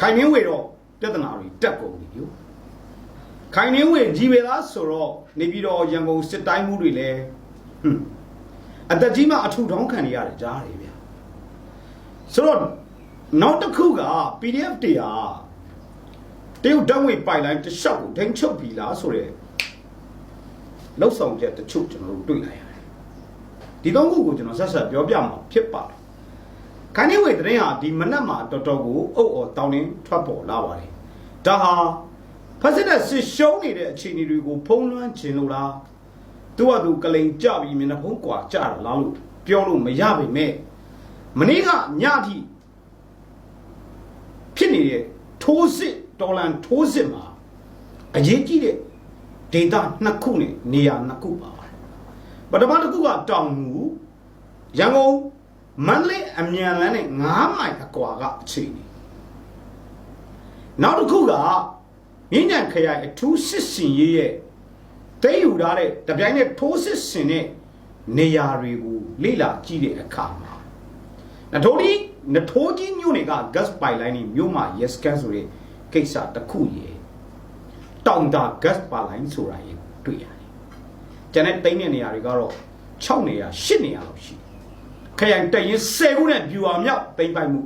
ခိုင်နှင်းဝေတော့ပြဿနာတွေတက်ကုန်ပြီယူခိုင်နှင်းဝေကြီးပဲလားဆိုတော့နေပြီးတော့ရန်ကုန်စစ်တိုင်းမှုတွေလည်းဟွန်းအသက်ကြီးမှအထူထောင်းခံနေရတယ်ကြားတယ်ဗျာဆိုတော့နောက်တစ်ခုက PDF တွေဟာတရုတ်ဓာတ်ငွေပိုက်လိုင်းတစ်လျှောက်ကိုထိန်းချုပ်ပြီလားဆိုတော့လောက်ဆောင်ချက်တချို့ကျွန်တော်တို့တွေ့လိုက်ရတယ်ဒီတော့ခုကိုကျွန်တော်ဆက်ဆက်ပြောပြမှာဖြစ်ပါတယ် ခိုင်နေဝေတရင်ဟာဒီမနက်မှာတော်တော်ကိုအုပ်အော်တောင်းတင်းထွက်ပေါ်လာပါတယ်။ဒါဟာဖက်စစ်တဲ့ဆစ်ရှုံးနေတဲ့အခြေအနေတွေကိုဖုံးလွှမ်းခြင်းလို့လားသူကသူကလိန်ကြပြီးမျက်နှာဖုံးကွာကြတာလားလို့ပြောလို့မရပါနဲ့မနေ့ကညအထိဖြစ်နေတဲ့ထိုးစစ်တော်လန်ထိုးစစ်မှာအရေးကြီးတဲ့ဒေတာနှစ်ခုနဲ့နေရာနှစ်ခုပါပါတယ်ပထမတစ်ခုကတောင်ငူရန်ကုန် မန္တလေးအမြန်လန်းနဲ့9မိုင်အကွာကအခြေအနေနောက်တစ်ခုကမြင်းညံခရိုင်အထူးစစ်စင်ရေးရဲ့တိတ်ယူထားတဲ့တပြိုင်နဲ့ထိုးစစ်စင်တဲ့နေရာတွေကိုလေ့လာကြည့်တဲ့အခါမှာနထိုးဒီနထိုးကြီးမြို့နယ်က gas pipeline ကြီးမြို့မှာ yes gas ဆိုတဲ့ကိစ္စတစ်ခုရယ်တောင်တာ gas pipeline ဆိုတာရယ်တွေ့ရတယ်ကျန်တဲ့တိတ်တဲ့နေရာတွေကတော့6နေရာ8နေရာလောက်ရှိတယ် ခရိုင်တရင်10ခုနဲ့ဗျူဟာမြောက်ပိမ့်ပိုက်မှု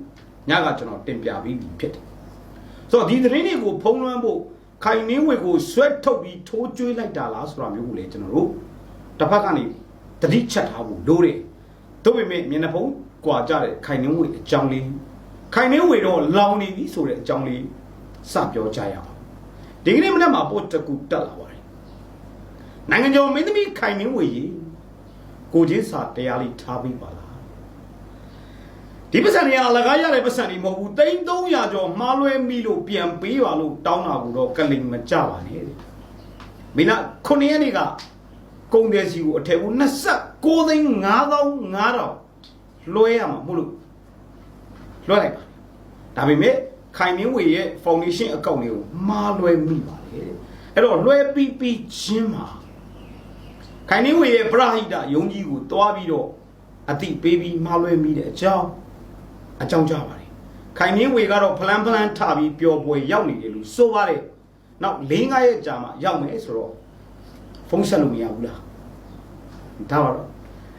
ညကကျွန်တော်တင်ပြပြီးပြီဖြစ်တယ်ဆိုတော့ဒီသတင်းတွေကိုဖုံးလွှမ်းဖို့ခိုင်နှင်းဝေကိုဆွဲထုတ်ပြီးထိုးကျွေးလိုက်တာလားဆိုတာမျိုးကိုလည်းကျွန်တော်တို့တစ်ဖက်ကနေတတိချက်ထားဖို့လိုတယ်တို့ပေမဲ့မျက်နှာဖုံးကွာကြတဲ့ခိုင်နှင်းဝေအကြောင်းလေးခိုင်နှင်းဝေတော့လောင်နေပြီဆိုတဲ့အကြောင်းလေးစပြောကြရအောင်ဒီကနေ့မနက်မှာပို့တစ်ခုတက်လာပါတယ်နိုင်ငံကျော်မင်းသမီးခိုင်နှင်းဝေကြီးကိုချင်းစာတရားလေးထားပြီးပါလား ဒီပတ်စံတွေကအလကားရတဲ့ပတ်စံတွေမဟုတ်ဘူးတိန်း300ကျော်မှားလွဲမိလို့ပြန်ပေးပါလို့တောင်းတာကိုတော့ကလိန်မကြပါနဲ့တဲ့မင်းက9ရက်နေ့ကကုန်တယ်စီကိုအထက်ဘူး29သိန်း9500လွှဲရမှာမဟုတ်လို့လွှဲလိုက်ပါဒါပေမဲ့ခိုင်မင်းဝေရဲ့ foundation account တွေကိုမှားလွဲမိပါလေတဲ့အဲ့တော့လွှဲပြီးပြီးချင်းမှာခိုင်မင်းဝေရဲ့ပရဟိတယုံကြီးကိုတွားပြီးတော့အတိပေးပြီးမှားလွဲမိတဲ့အကြောင်း အကြောင်းကြပါတယ်ခိုင်မြင်းဝေကတော့ဖလန်ဖလန်ထပြီးပျော်ပွဲရောက်နေတယ်လို့ဆိုပါတယ်နောက်၄၅ရက်ကြာမှရောက်မယ်ဆိုတော့ဖုန်းဆက်လို့မရဘူးလားဒါပါတော့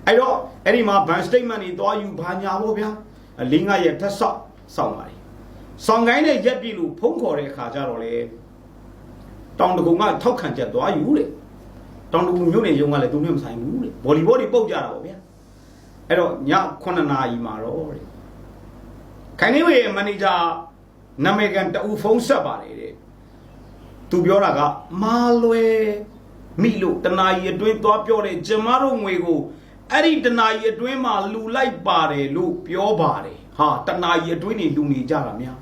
အဲ့တော့အဲ့ဒီမှာ ban statement တွေတွားယူဘာညာပေါ့ဗျာ၄၅ရက်ထပ်ဆောက်ဆောက်ပါတယ်ဆောင်ကိုင်းနဲ့ရက်ပြီလို့ဖုန်းခေါ်တဲ့အခါကျတော့လေတောင်တကုံကထောက်ခံချက်တွားယူတဲ့တောင်တကုံမြို့နယ်ရုံးကလည်းသူနဲ့မဆိုင်ဘူးတဲ့ဗော်လီဘောတွေပုတ်ကြတာပေါ့ဗျာအဲ့တော့ည9နာရီမှာတော့တဲ့ ခိုင်နေဝေရဲ့မန်နေဂျာနာမည်ကန်တူဖုန်းဆက်ပါတယ်တဲ့သူပြောတာကမာလွယ်မိလို့တနာရီအတွင်းသွားပြောတယ်ကျမတို့ငွေကိုအဲ့ဒီတနာရီအတွင်းမှာလူလိုက်ပါတယ်လို့ပြောပါတယ်ဟာတနာရီအတွင်းနေလူနေကြတာများ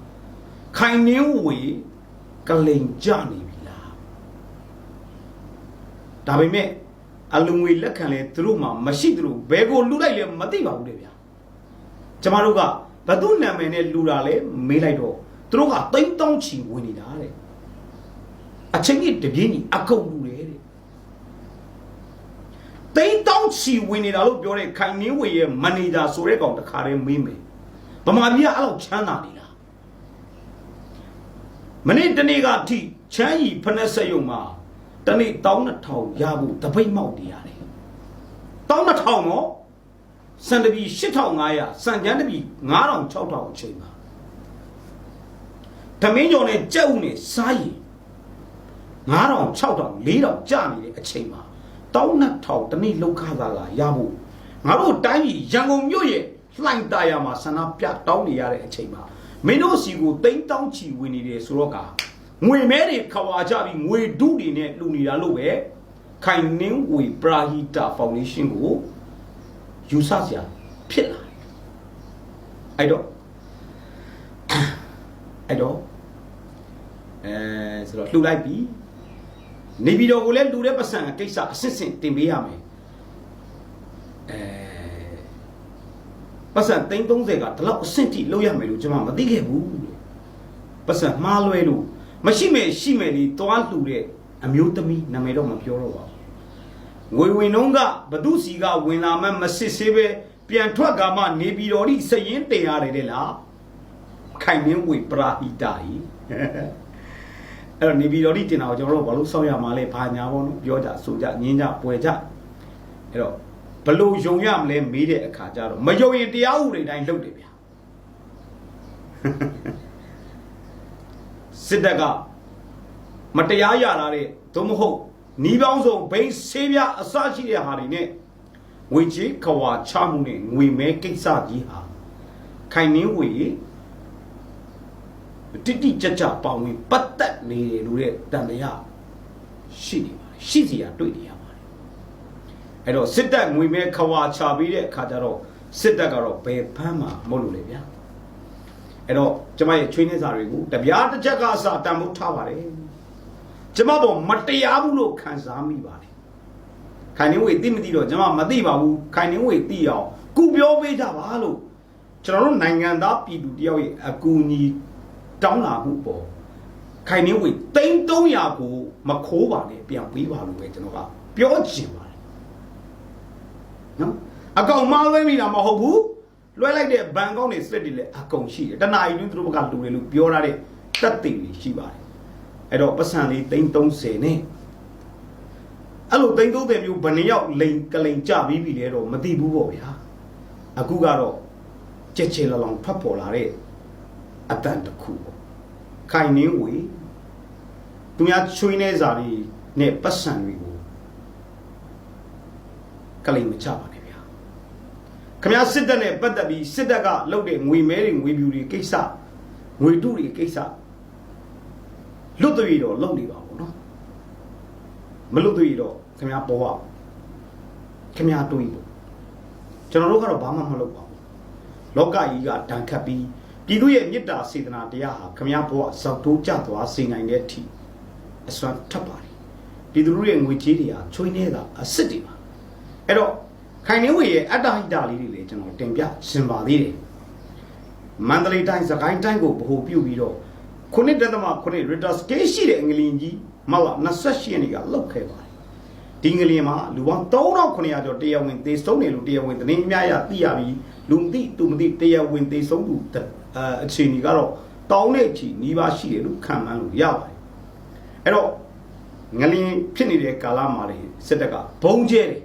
ခိုင်နေဝေကလိန်ကြနေပြီလားဒါပေမဲ့အလူငွေလက်ခံလဲသူတို့မှမရှိသူတို့ဘယ်ကိုလူလိုက်လဲမသိပါဘူးတဲ့ဗျာကျမတို့က ဘသူနာမည်နဲ့လူတာလဲမေးလိုက်တော့သူတို့ကတိမ့်တောင်းချီဝင်နေတာတဲ့အချင်းကြီးတပြင်းကြီးအကုန်လူတယ်တဲ့တိမ့်တောင်းချီဝင်နေတာလို့ပြောတဲ့ခိုင်မင်းဝေရဲ့မန်နေဂျာဆိုတဲ့ကောင်တခါတည်းမေးမယ်ဗမာပြည်ကအဲ့လောက်ချမ်းသာနေလားမနေ့တနေ့ကအထိချမ်းရီဖက်နဲ့ဆက်ယုံမှာတနေ့12000ရဖို့တပိတ်မောက်နေရတယ်12000နော် စံတပီ8500စံကျန်းတပီ9000 6000အချိန်ပါသမင်းကျော်နဲ့ကြက်ဥနဲ့စားရင်9000 6000 4000ကြာနေတဲ့အချိန်မှာ12000တနေ့လောက်ခသာလာရဖို့ငါတို့တိုင်းပြည်ရန်ကုန်မြို့ရဲ့လှိုင်တာယာမှာဆန္ဒပြတောင်းနေရတဲ့အချိန်မှာမင်းတို့စီကိုတိမ့်တောင်းချီဝင်နေတယ်ဆိုတော့ကငွေမဲတွေခွာကြပြီးငွေဒုတွေနဲ့လူနေတာလို့ပဲခိုင်နင်းဝေပရာဟိတာဖောင်ဒေးရှင်းကို ယူဆစရာဖြစ်လာတယ်အဲ့တော့အဲ့တော့အဲဆိုတော့လှူလိုက်ပြီနေပြည်တော်ကိုလည်းလှူတဲ့ပတ်စံကိစ္စအစစ်စစ်တင်ပေးရမယ်အဲပတ်စံ330ကဒီလောက်အဆင့်ထိလုပ်ရမယ်လို့ကျွန်မမသိခဲ့ဘူးပတ်စံမှားလွဲလို့မရှိမယ်ရှိမယ်ဒီသွားလှူတဲ့အမျိုးသမီးနာမည်တော့မပြောတော့ပါဘူး ငွေဝင်တော့ကဘသူစီကဝင်လာမှမစစ်ဆေးပဲပြန်ထွက်ကမှနေပြည်တော်ဤစရင်တင်ရတယ်တဲ့လားခိုင်နှင်းဝေပရာဟိတာကြီးအဲ့တော့နေပြည်တော်ဒီတင်တာကိုကျွန်တော်တို့ဘာလို့စောင့်ရမှာလဲဘာညာပေါ့နော်ပြောကြဆိုကြညင်းကြပွဲကြအဲ့တော့ဘလို့ယုံရမလဲမေးတဲ့အခါကျတော့မယုံရင်တရားဥပဒေတိုင်းလုပ်တယ်ဗျာစစ်တပ်ကမတရားရလာတဲ့သို့မဟုတ် နီးပေါင်းစုံဘိန်းဆေးပြအစရှိတဲ့ဟာတွေနဲ့ငွေချေးခွာချမှုနဲ့ငွေမဲကိစ္စကြီးဟာခိုင်နှင်းဝေတိတိကျကျပေါဝင်ပတ်သက်နေတယ်လို့တဲ့တန်တရားရှိနေပါတယ်ရှိစီရတွေ့နေရပါတယ်အဲ့တော့စစ်တပ်ငွေမဲခွာချပြီးတဲ့အခါကျတော့စစ်တပ်ကတော့ဘယ်ဖမ်းမှာမဟုတ်လို့လေဗျာအဲ့တော့ကျမရဲ့ချွေးနေစာတွေကိုတပြားတစ်ချက်ကစတန်ဖိုးထားပါတယ် ကျမပေါ်မတရားဘူးလို့ခံစားမိပါတယ်ခိုင်နှင်းဝေသိမသိတော့ကျမမသိပါဘူးခိုင်နှင်းဝေသိအောင်ကုပြောပေးကြပါလို့ကျွန်တော်တို့နိုင်ငံသားပြည်သူတယောက်ရဲ့အကူအညီတောင်းလာမှုပေါ်ခိုင်နှင်းဝေသိန်း300ကိုမခိုးပါနဲ့ပြန်ပေးပါလို့ပဲကျွန်တော်ကပြောချင်ပါတယ်နော်အကောင်မလွှဲမိတာမဟုတ်ဘူးလွှဲလိုက်တဲ့ဘန်ကောက်နေစက်တွေလည်းအကုန်ရှိတယ်တနာရီတွင်းသူတို့ဘက်ကလူတွေလို့ပြောထားတဲ့တက်သိတွေရှိပါတယ် အဲ့တော့ပတ်စံလေးသိန်း30နဲ့အဲ့လိုသိန်း30မျိုးဘယ်နှယောက်လိန်ကလိန်ကြပြီးပြီလဲတော့မသိဘူးပေါ့ဗျာအခုကတော့ကြက်ချေလလောင်ထွက်ပေါ်လာတဲ့အတန်တစ်ခုပေါ့ခိုင်နှင်းဝေသူများချွေးနေစာတွေနဲ့ပတ်စံတွေကိုကလိန်မချပါနဲ့ဗျာခမရစစ်တပ်နဲ့ပတ်သက်ပြီးစစ်တပ်ကလုပ်တဲ့ငွေမဲတွေငွေပြူတွေကိစ္စငွေတုတွေကိစ္စ လွတ်သွေးတော့လုပ်နေပါဘူးနော်မလွတ်သွေးတော့ခမရပေါ်ပါခမရတွေးပေါ့ကျွန်တော်တို့ကတော့ဘာမှမလုပ်ပါဘူးလောကကြီးကဒဏ်ခတ်ပြီးပြည်သူရဲ့မေတ္တာစေတနာတရားဟာခမရဘဝဇောက်တိုးကြသွားစေနိုင်တဲ့အထိအစွမ်းထပ်ပါတယ်ပြည်သူတို့ရဲ့ငွေကြေးတွေဟာချွေးနေတာအစ်စ်တွေပါအဲ့တော့ခိုင်နေဝေရဲ့အတ္တဟိတလေးတွေလည်းကျွန်တော်တင်ပြရှင်ပါသေးတယ်မန္တလေးတိုင်းစကိုင်းတိုင်းကိုဗဟိုပြုပြီးတော့ ခုနှစ်တသမခုနှစ် Ritter scale ရှိတဲ့အင်္ဂလင်ကြီးမလ28ရက်နေ့ကလောက်ခဲ့ပါတယ်ဒီငလင်မှာလူပေါင်း3900ကျော်တရားဝင်သေဆုံးတယ်လို့တရားဝင်သတင်းများရသိရပြီးလူမသိသူမသိတရားဝင်သေဆုံးသူအဲအခြေအနေကတော့တောင်းတဲ့ချီနီးပါးရှိတယ်လို့ခံမှန်းလို့ရပါတယ်အဲ့တော့ငလင်ဖြစ်နေတဲ့ကာလမှာလေစစ်တပ်ကဘုံကျဲတယ်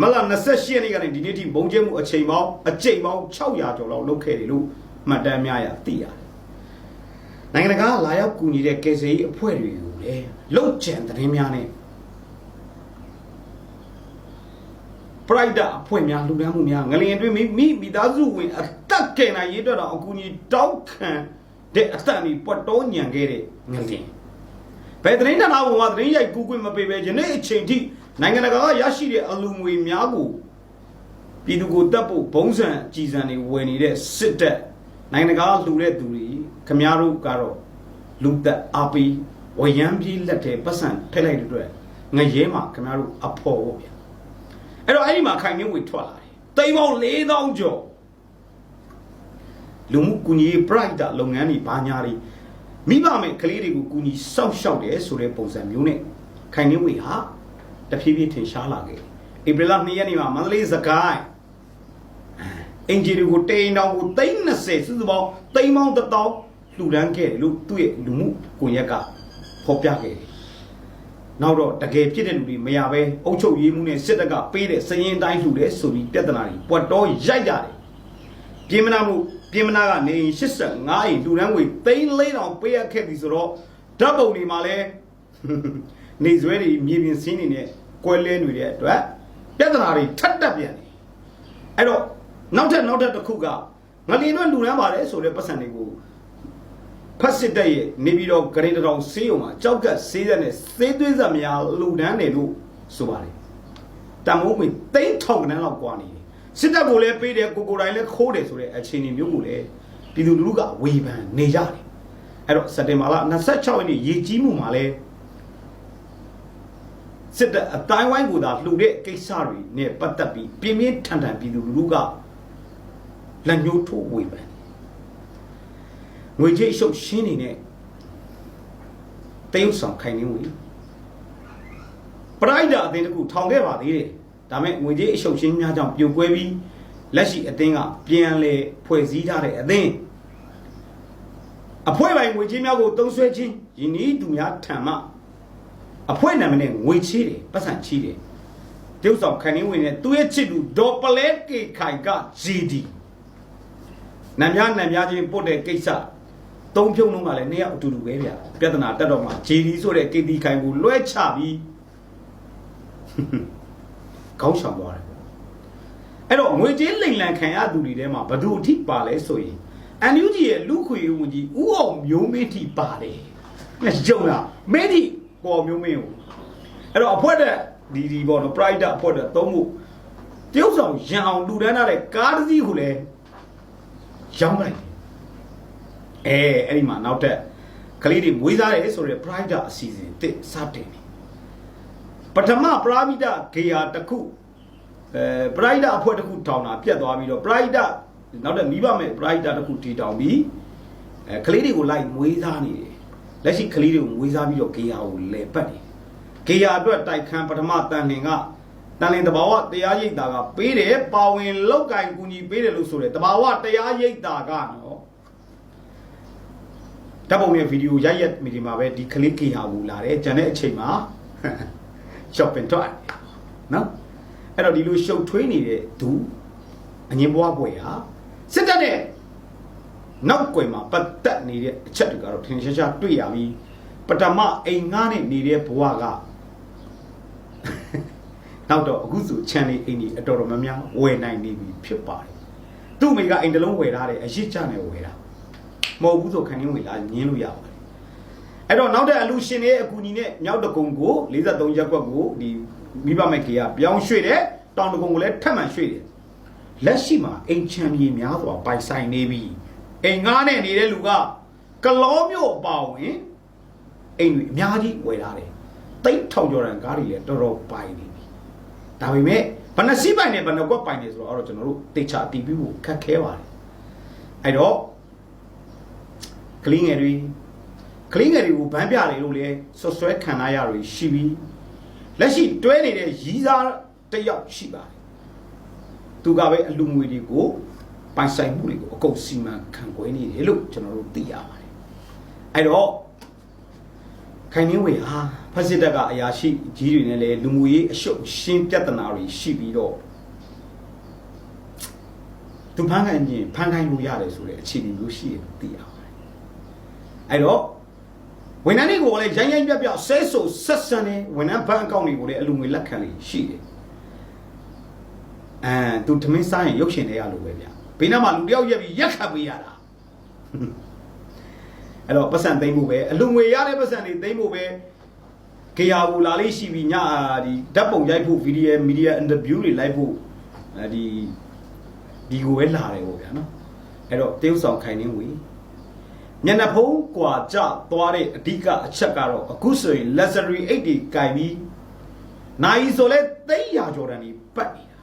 မလ28ရက်နေ့ကနေဒီနေ့ထိဘုံကျဲမှုအချိန်ပေါင်းအကြိမ်ပေါင်း600ကျော်လောက်လုပ်ခဲ့တယ်လို့မှတ်တမ်းများရသိရတယ် နိုင်ငံတကာကလာရောက်ကူညီတဲ့ကယ်ဆယ်ရေးအဖွဲ့တွေကိုလည်းလုတ်ကြံသတင်းများနဲ့ပရိုက်တာအဖွဲ့များလူဒန်းမှုများငလျင်တွင်မိမိမိသားစုဝင်အတက်ကယ်နိုင်ရေးအတွက်တော့အကူအညီတောက်ခံတဲ့အတန်ဒီပွတ်တော်ညံခဲ့တဲ့ငလျင်ဘယ်သတင်းဌာနဘုံမှာသတင်းရိုက်ကူးခွင့်မပေးဘဲယနေ့အချိန်ထိနိုင်ငံတကာကရရှိတဲ့အလူငွေများကိုပြည်သူကိုတပ်ဖို့ဘုံစံကြည်စံတွေဝယ်နေတဲ့စစ်တပ်နိုင်ငံတကာလှူတဲ့သူတွေ ခမားတို့ကတော့လူသက်အပီဝရမ်းပြေးလက်ထဲပတ်စံထည့်လိုက်တဲ့အတွက်ငရဲမှာခမားတို့အဖို့ပေါ့ဗျာအဲ့တော့အဲ့ဒီမှာခိုင်မြင့်ဝေထွက်လာတယ်တိမ်ပေါင်း4000ကျော်လူမှုကူညီရေး bright လုပ်ငန်းတွေဘာညာတွေမိဘမဲ့ကလေးတွေကိုကူညီစောင့်ရှောက်တယ်ဆိုတဲ့ပုံစံမျိုးနဲ့ခိုင်မြင့်ဝေဟာတဖြည်းဖြည်းထင်ရှားလာခဲ့ဧပြီလ2ရက်နေ့မှာမန္တလေးစကိုင်းအင်ဂျီတွေကိုတိန်တောင်ကို30စုစုပေါင်းတိန်ပေါင်း1000 လှူဒန်းခဲ့တယ်လို့သူ့ရဲ့လူမှုကွန်ရက်ကဖော်ပြခဲ့တယ်။နောက်တော့တကယ်ဖြစ်တဲ့လူတွေမရပဲအုပ်ချုပ်ရေးမှုနဲ့စစ်တပ်ကပေးတဲ့စရင်တိုင်းလှူတယ်ဆိုပြီးပြဿနာတွေပွက်တော့ရိုက်ကြတယ်။ပြည်မနာမှုပြည်မနာကနေ85အိမ်လှူဒန်းငွေ3400ပေးရခဲ့ပြီဆိုတော့ဓာတ်ပုံတွေမှာလည်းနေဆွဲတွေမြေပြင်စင်းနေနဲ့ကွဲလဲနေတဲ့အတွက်ပြဿနာတွေထပ်တက်ပြန်တယ်။အဲ့တော့နောက်ထပ်နောက်ထပ်တစ်ခုကငလင်တော့လူရမ်းပါတယ်ဆိုတဲ့ပတ်စံတွေကို ဖတ်စစ်တဲ့ရဲ့နေပြီးတော့ဂရင်တောင်ဆေးရုံမှာကြောက်ကဆေးရက်နဲ့ဆေးသွေးဆက်များလူဒန်းတယ်လို့ဆိုပါတယ်တံမိုးမင်းသိန်းထောင်ကနန်းလောက်ကွာနေတယ်စစ်တပ်ကိုလည်းပေးတယ်ကိုကိုတိုင်းလည်းခိုးတယ်ဆိုတဲ့အခြေအနေမျိုးကိုလည်းပြည်သူလူထုကဝေဖန်နေကြတယ်အဲ့တော့စက်တင်ဘာလ26ရက်နေ့ရေကြီးမှုမှာလည်းစစ်တပ်အတိုင်းဝိုင်းကိုသာလှူတဲ့ကိစ္စတွေနဲ့ပတ်သက်ပြီးပြင်းပြင်းထန်ထန်ပြည်သူလူထုကလက်ညှိုးထိုးဝေဖန် ငွေကြေးအရှုပ်ရှင်းနေတဲ့တရုတ်ဆောင်ခိုင်နေဝင်ပရိုက်တာအသင်းတခုထောင်ခဲ့ပါသေးတယ်ဒါမဲ့ငွေကြေးအရှုပ်ရှင်းများကြောင့်ပြိုကွဲပြီးလက်ရှိအသင်းကပြန်လဲဖွဲ့စည်းထားတဲ့အသင်းအဖွဲ့ပိုင်ငွေချင်းများကိုသုံးဆွဲခြင်းယင်းဤသူများထံမှအဖွဲ့နာမည်နဲ့ငွေချေးတယ်ပတ်စံချေးတယ်တရုတ်ဆောင်ခန်းရင်းဝင်တဲ့သူရဲ့ချစ်သူဒေါ်ပလဲကေခိုင်က GD နံများနံများချင်းပုတ်တဲ့ကိစ္စ သုံးဖြုံလုံးကလည်းနှစ်ယောက်အတူတူပဲဗျပြဿနာတက်တော့မှ GD ဆိုတဲ့ KT ခိုင်ကိုလွှဲချပြီးခေါင်းဆောင်သွားတယ်အဲ့တော့ငွေကြေးလိမ်လံခံရသူတွေထဲမှာဘယ်သူအထိပါလဲဆိုရင် NUG ရဲ့လူခွေဝန်ကြီးဦးအောင်မျိုးမင်းထိပါတယ်။နဲ့ကြုံလားမင်းထိပေါ်မျိုးမင်းကိုအဲ့တော့အဖွဲ့တဲ့ဒီဒီပေါ့နော် pride အဖွဲ့တဲ့သုံးဖို့တရုတ်ဆောင်ရန်အောင်လူတန်းထားတဲ့ကားတစ်စီးကိုလည်းရောင်းလိုက်တယ်။ အဲအဲ့ဒီမှာနောက်ထပ်ကလေးတွေမွေးစားတယ်ဆိုရဲ pride အစီအစဉ်တစ်စတင်တယ်။ပထမပရာမိဒဂေယာတစ်ခုအဲပရိုက်တာအဖွဲ့တစ်ခုထောင်တာပြတ်သွားပြီးတော့ပရိုက်တာနောက်တဲ့မိဘမဲ့ပရိုက်တာတစ်ခုတီတောင်ပြီးအဲကလေးတွေကိုလိုက်မွေးစားနေတယ်လက်ရှိကလေးတွေကိုမွေးစားပြီးတော့ဂေယာကိုလဲပတ်နေဂေယာအတွက်တိုက်ခန်းပထမတန်လင်ကတန်လင်တဘာဝတရားရိပ်တာကပေးတယ်ပါဝင်လောက်ကင်ကူညီပေးတယ်လို့ဆိုတယ်တဘာဝတရားရိပ်တာကနော် ဓာတ်ပုံနဲ့ဗီဒီယိုရိုက်ရက်မီဒီမှာပဲဒီကလေးဂေယာကိုလာတယ်ဂျန်တဲ့အချိန်မှာ shopping တော့နော်အဲ့တော့ဒီလိုရှုပ်ထွေးနေတဲ့သူအငင်းဘွားပွဲဟာစစ်တပ်နဲ့နောက်ကွယ်မှာပတ်သက်နေတဲ့အချက်တွေကတော့ထင်ရှားရှားတွေ့ရပြီးပထမအိမ်ငားနဲ့နေတဲ့ဘဝကနောက်တော့အခုဆိုချန်နေအိမ်ကြီးအတော်တော်များများဝယ်နိုင်နေပြီဖြစ်ပါတယ်သူ့မိကအိမ်တစ်လုံးဝယ်ထားတယ်အရစ်ချနဲ့ဝယ်တာ မဟုတ်ဘူးဆိုခံရင်းဝယ်လာညင်းလို့ရပါတယ်အဲ့တော့နောက်တဲ့အလူရှင်တွေအကူညီနဲ့မြောက်တကုံကို43ရက်ကွက်ကိုဒီမိဘမဲ့ကေကပြောင်းရွှေ့တယ်တောင်တကုံကိုလည်းထပ်မံရွှေ့တယ်လက်ရှိမှာအိမ်ချမ်းမြေများစွာပိုင်ဆိုင်နေပြီအိမ်ငားနဲ့နေတဲ့လူကကလောမျိုးအပါဝင်အိမ်တွေအများကြီးဝယ်ထားတယ်တိတ်ထောင်ကျော်ရန်ကားတွေလည်းတော်တော်ပိုင်နေပြီဒါပေမဲ့ဘယ်နှစီးပိုင်နေဘယ်နှကွက်ပိုင်နေဆိုတော့အဲ့တော့ကျွန်တော်တို့တေချာတီးပြီးဖို့ခက်ခဲပါတယ်အဲ့တော့ ကလင်းငယ်တွေကလင်းငယ်တွေကိုဗန်းပြတယ်လို့လေဆွဆွဲခံရရတွေရှိပြီးလက်ရှိတွဲနေတဲ့ရီးစားတစ်ယောက်ရှိပါတယ်သူကပဲအလူငွေတွေကိုပိုင်ဆိုင်မှုတွေကိုအကုန်စီမံခန့်ခွဲနေတယ်လို့ကျွန်တော်တို့သိရပါတယ်အဲ့တော့ခိုင်နှင်းဝေဟာဖက်စစ်တပ်ကအရာရှိကြီးတွေနဲ့လည်းလူမှုရေးအရှုပ်ရှင်းပြဿနာတွေရှိပြီးတော့သူဖန်ခိုင်ခြင်းဖန်ခိုင်လို့ရတယ်ဆိုတဲ့အခြေအနေမျိုးရှိတယ်သိရပါတယ် အဲ့တော့ဝန်ထမ်းတွေကိုလည်းရိုင်းရိုင်းပြပြဆဲဆူဆက်ဆံနေဝန်ထမ်းဘဏ်အကောင့်တွေကိုလည်းအလူငွေလက်ခံလေးရှိတယ်အဲသူသမင်းစားရင်ရုပ်ရှင်တွေရလို့ပဲဗျဘေးနားမှာလူတယောက်ရက်ပြီးရက်ခတ်ပေးရတာအဲ့တော့ပတ်စံသိမ့်ဖို့ပဲအလူငွေရတဲ့ပတ်စံတွေသိမ့်ဖို့ပဲကြေယာဘူလာလေးရှိပြီးညဒီဓာတ်ပုံရိုက်ဖို့ဗီဒီယိုမီဒီယာအင်တာဗျူးတွေလိုက်ဖို့အဲဒီဒီကိုပဲလာတယ်ပေါ့ဗျာနော်အဲ့တော့တရုတ်ဆောင်ခိုင်နေဝေ မျက်နှာဖုံးကွာကြသွားတဲ့အဓိကအချက်ကတော့အခုဆိုရင် luxury 8တွေကင်ပြီးနိုင်ဆိုလဲသိန်းရာကျော်တန်ကြီးပတ်နေတာ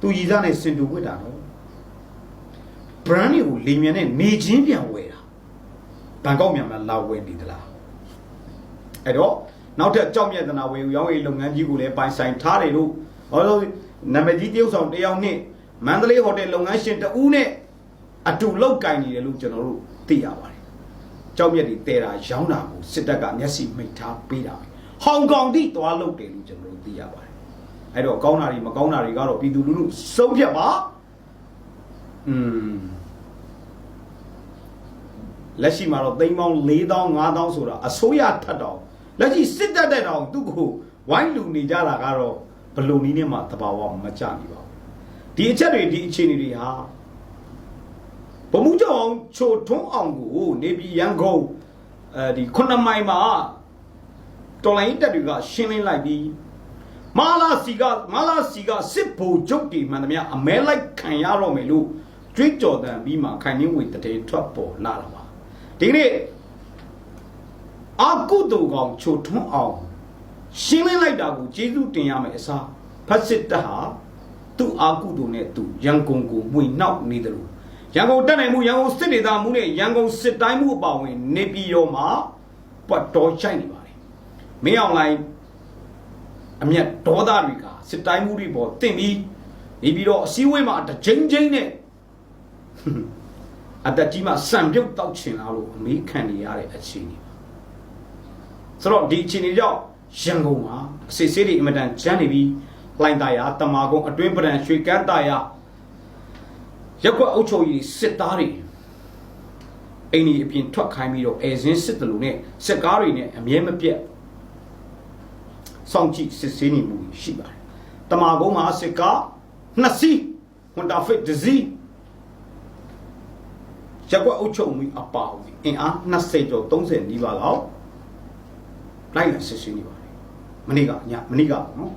သူရည်စားနဲ့စင်တူဝစ်တာတော့ brand တွေကိုလေမြန်နဲ့နေချင်းပြန်ဝယ်တာဘန်ကောက်မြန်မာလာဝယ်နေသလားအဲ့တော့နောက်ထပ်ကြောက်မြတ်တနာဝယ်ရောင်းရေးလုပ်ငန်းကြီးကိုလည်းပိုင်ဆိုင်ထားတယ်လို့ဟောလို့နာမည်ကြီးတရုတ်ဆောင်တယောက်နဲ့မန္တလေးဟိုတယ်လုပ်ငန်းရှင်တဦးနဲ့အတူလောက်ကင်နေတယ်လို့ကျွန်တော်တို့ သိရပါတယ်ကြောက်မြတ်တွေတဲတာရောင်းတာကိုစစ်တပ်ကမျက်စိမိတ်ထားပေးတာပဲဟောင်ကောင်တိသွားလုပ်တယ်လို့ကျွန်တော်တို့သိရပါတယ်အဲ့တော့ကောင်းတာတွေမကောင်းတာတွေကတော့ပြည်သူလူထုစုံဖြတ်ပါอืมလက်ရှိမှာတော့သိန်းပေါင်း4000 5000ဆိုတာအစိုးရထတ်တော့လက်ရှိစစ်တပ်တဲ့တောင်သူ့ကိုဝိုင်းလူနေကြတာကတော့ဘယ်လိုနည်းနဲ့မှတဘာဝမကြနိုင်ပါဘူးဒီအချက်တွေဒီအခြေအနေတွေဟာ ဗမှုကြောင်ချိုထွန်းအောင်ကိုနေပြည်ရန်ကုန်အဲဒီခုနှစ်မိုင်မှာတော်လိုင်းတက်တွေကရှင်းလင်းလိုက်ပြီးမာလာစီကမာလာစီကစစ်ဗိုလ်ချုပ်တွေမှန်သမျှအမဲလိုက်ခံရတော့မယ်လို့ကြွေးကြော်တန်ပြီးမှခိုင်နှင်းဝေတတဲ့ထွက်ပေါ်လာတာပါဒီနေ့အာကုတုကောင်ချိုထွန်းအောင်ရှင်းလင်းလိုက်တာကိုကျေးဇူးတင်ရမယ်အစားဖတ်စစ်တပ်ဟာသူ့အာကုတုနဲ့သူရန်ကုန်ကိုမှွေနှောက်နေတယ်လို့ ရန်ကုန်တက်နိုင်မှုရန်ကုန်စစ်ဒေသမှုနဲ့ရန်ကုန်စစ်တိုင်းမှုအပါအဝင် နေပြည်တော်မှာပတ်တော်ချိုက်နေပါတယ်မင်းအောင်လိုင်းအမျက်ဒေါသတွေကစစ်တိုင်းမှုတွေပေါ်တင့်ပြီးနေပြီးတော့အစည်းအဝေးမှာတစ်ချိန်ချိန်နဲ့အသက်ကြီးမှစံပြုတ်တောက်ချင်လာလို့အမေးခံနေရတဲ့အခြေအနေပါဆိုတော့ဒီအခြေအနေကြောင့်ရန်ကုန်မှာအစစ်ဆေးတွေအင်မတန်ကျန်းနေပြီးလှိုင်သာယာတမာကုန်းအတွင်းပဒံရွှေကန်းသာယာ ရက်ကွက်အုပ်ချုပ်ရေးစစ်သားတွေအိမ်ကြီးအပြင်ထွက်ခိုင်းပြီးတော့အဲဇင်းစစ်တလူနဲ့စစ်ကားတွေနဲ့အမြဲမပြတ်စောင့်ကြည့်စစ်ဆေးနေမှုရှိပါတယ်တမာကုန်းမှာစစ်ကားနှစ်စီးဟွန်ဒါဖစ်တစ်စီးရက်ကွက်အုပ်ချုပ်မှုအပါအဝင်အင်အား20ကျော်30နီးပါးလောက်လိုက်လံစစ်ဆေးနေပါတယ်မနေ့ကညမနေ့ကပေါ့နော်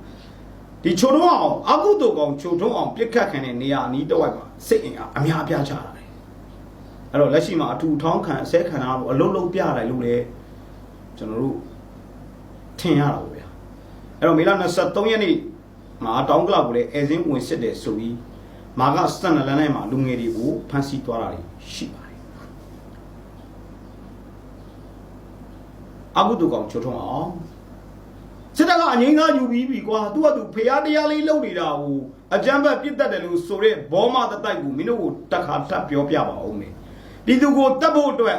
ဒီချိုထုံးအောင်အကုသိုလ်ကောင်ချိုထုံးအောင်ပြစ်ခတ်ခံတဲ့နေရာအနီးတစ်ဝိုက်မှာ စစ်အင်အားအများအပြားချတာတယ်အဲ့တော့လက်ရှိမှာအထူထောင်းခံအစဲခံတာလို့အလုံးလုံးပြလိုက်လို့လေကျွန်တော်တို့ထင်ရတာပေါ့ဗျာအဲ့တော့မေလ23ရက်နေ့မှာတောင်းကလပ်ကိုလည်းအဲစင်းဝင်စစ်တယ်ဆိုပြီးမာကစတန်လန်နဲ့မှာလူငယ်တွေကိုဖမ်းဆီးသွားတာတွေရှိပါတယ်အကုသိုလ်ကောင်ချိုထုံးအောင် စစ်တပ်ကအငိမ့်သားယူပြီးပြီကွာသူကသူဖျားတရားလေးလုပ်နေတာဟိုအကြမ်းဖက်ပြစ်တတ်တယ်လို့ဆိုတဲ့ဘောမတတိုက်ကိုမင်းတို့ကိုတက်ခါထပ်ပြောပြပါဦးမယ်ပြည်သူကိုတတ်ဖို့အတွက်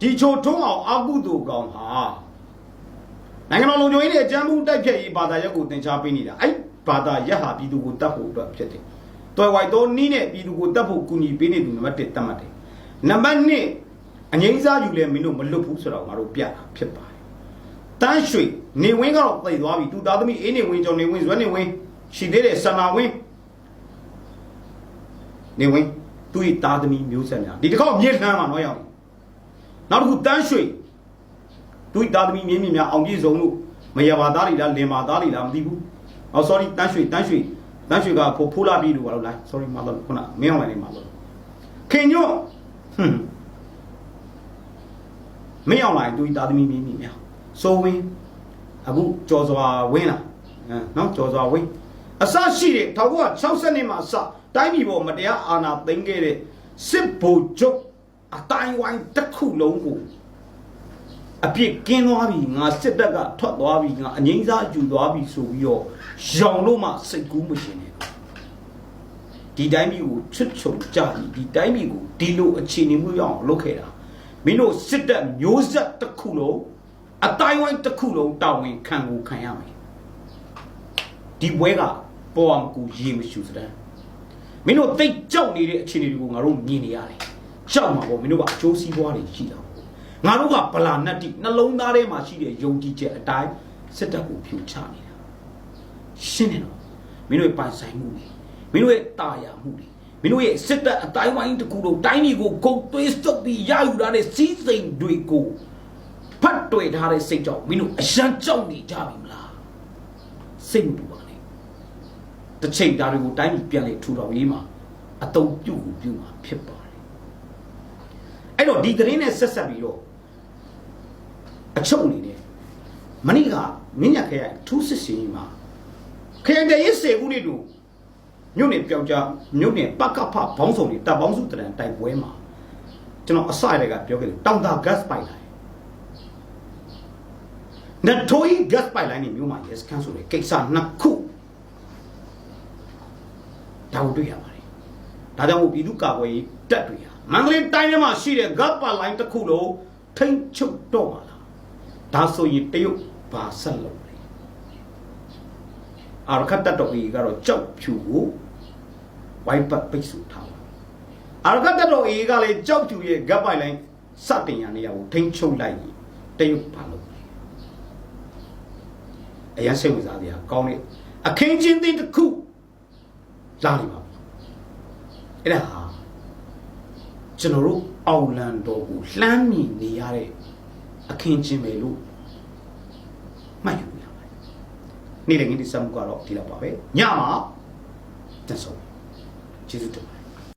ဒီချိုထုံးအောင်အကုသိုလ်ကောင်ဟာနိုင်ငံတော်လုံခြုံရေးနဲ့အကြမ်းမှုတိုက်ဖြတ်ရေးဘာသာရပ်ကိုသင်ကြားပေးနေတာအဲ့ဘာသာရပ်ဟာပြည်သူကိုတတ်ဖို့အတွက်ဖြစ်တယ်တော်ဝိုက်တော့နီးနဲ့ပြည်သူကိုတတ်ဖို့ကူညီပေးနေသူနံပါတ်1တတ်မှတ်တယ်နံပါတ်2အငိမ့်စားယူလဲမင်းတို့မလွတ်ဘူးဆိုတော့ငါတို့ပြတာဖြစ်ပါတယ် တန်းရွှေနေဝင်းကတော့သိသွားပြီသူသားသမီးအေးနေဝင်းကျော်နေဝင်းဇွဲနေဝင်းရှိသေးတယ်ဆန္နာဝင်းနေဝင်းသူ့ဤသားသမီးမျိုးဆက်များဒီတစ်ခေါက်မြေလှမ်းမှာတော့ရောက်နောက်တစ်ခုတန်းရွှေသူ့ဤသားသမီးမြင်းမြင့်များအောင်ပြည့်စုံလို့မရပါသားတွေလားလင်ပါသားတွေလားမသိဘူးအော် sorry တန်းရွှေတန်းရွှေတန်းရွှေကဖိုးဖိုးလာပြီးလို့ဘာလို့လဲ sorry မလို့ခုနမင်းအောင်လိုက်နေမှာလို့ခင်ညွတ်ဟွန်းမင်းအောင်လိုက်သူ့ဤသားသမီးမြင်းမြင့်များ စိုးဝင်းအခုကြော်စွာဝင်းလားအဲနော်ကြော်စွာဝင်းအစရှိတဲ့1960နှစ်မှာစတိုင်းပြည်ပေါ်မတရားအာဏာသိမ်းခဲ့တဲ့စစ်ဗိုလ်ချုပ်အတိုင်းဝိုင်းတစ်ခုလုံးကိုအပြစ်ကင်းသွားပြီငါစစ်တပ်ကထွက်သွားပြီငါအငိမ့်စားယူသွားပြီဆိုပြီးတော့ရောင်လို့မှစိတ်ကူးမရှင်နဲ့ဒီတိုင်းပြည်ကိုချွတ်ချုံကြပြီဒီတိုင်းပြည်ကိုဒီလိုအခြေအနေမျိုးရအောင်လုပ်ခဲ့တာမင်းတို့စစ်တပ်မျိုးဆက်တစ်ခုလုံး အတိုင်းဝိုင်းတစ်ခုလုံးတာဝန်ခံကိုခံရမယ်ဒီဘွဲကပေါ်အောင်ကိုရေမရှူစတဲ့မင်းတို့သိကြောက်နေတဲ့အခြေအနေတွေကိုငါတို့မြင်နေရတယ်ကြောက်မှာပေါ့မင်းတို့ကအကျိုးစီးပွားတွေရှိတာငါတို့ကဗလာနတ်တိနှလုံးသားထဲမှာရှိတဲ့ယုံကြည်ချက်အတိုင်းစစ်တပ်ကိုဖြူချနေတာရှင်းနေတော့မင်းတို့ရဲ့ပိုင်ဆိုင်မှုတွေမင်းတို့ရဲ့တာယာမှုတွေမင်းတို့ရဲ့စစ်တပ်အတိုင်းဝိုင်းတစ်ခုလုံးတိုင်းပြည်ကိုဂုတ်သွေးစုပ်ပြီးရယူထားတဲ့စီးစိမ်တွေကိုဖ တ်တွေ့ထားတဲ့စိတ်ကြောင့်မင်းတို့အရှမ်းကြောက်နေကြပြီမလားစိတ်မပူပါနဲ့တစ်ချိန်သားတွေကိုတိုင်းပြည်ပြန်လေထူထောင်ရေးမှာအတုံးပြုတ်ကိုပြုတ်မှာဖြစ်ပါတယ်အဲ့တော့ဒီသတင်းနဲ့ဆက်ဆက်ပြီးတော့အချုပ်အနေနဲ့မနေ့ကမြင့်ညက်ခဲရထူးစစ်စင်ကြီးမှာခရိုင်တရေးစေဦးနေတို့မြို့နယ်ပြောက်ကြားမြို့နယ်ပကဖဘောင်းဆောင်တွေတပ်ပေါင်းစုတရံတိုက်ပွဲမှာကျွန်တော်အစရတဲ့ကပြောခဲ့တယ်တောင်တာ gas ပိုက်လိုင်း နတ်ထိုး gas ပိုက်လိုင်းနေမြို့မှာ yes ခန်းဆိုတဲ့ကိစ္စနှစ်ခုဒါကိုတွေ့ရပါတယ်ဒါကြောင့်မို့ပြည်သူ့ကာကွယ်ရေးတပ်တွေဟာမန္တလေးတိုင်းထဲမှာရှိတဲ့ gas ပိုက်လိုင်းတစ်ခုလုံးထိမ့်ချုပ်တော့မှာလားဒါဆိုရင်တရုတ်ဘာဆက်လုပ်လဲအာရခတ်တတော်ကြီးကတော့ကြောက်ဖြူကိုဝိုင်းပတ်ပိတ်ဆို့ထားပါအာရခတ်တတော်ကြီးကလည်းကြောက်ဖြူရဲ့ gas ပိုက်လိုင်းစတင်ရနေရကိုထိမ့်ချုပ်လိုက်ရင်တရုတ်ဘာလုပ်လဲ အရင်စိတ်ဝင်စားစရာကောင်းတဲ့အခင်းချင်းသင်းတစ်ခုလာနေပါဘူးအဲ့ဒါဟာကျွန်တော်တို့အောင်လန်တော်ကိုလှမ်းမြင်နေရတဲ့အခင်းချင်းပဲလို့မှတ်ယူရပါတယ်နေ့လည်းငင်းဒီစမ်းမှုကတော့ဒီလောက်ပါပဲညမှာတက်ဆုံးကျေးဇူးတင်ပါတယ်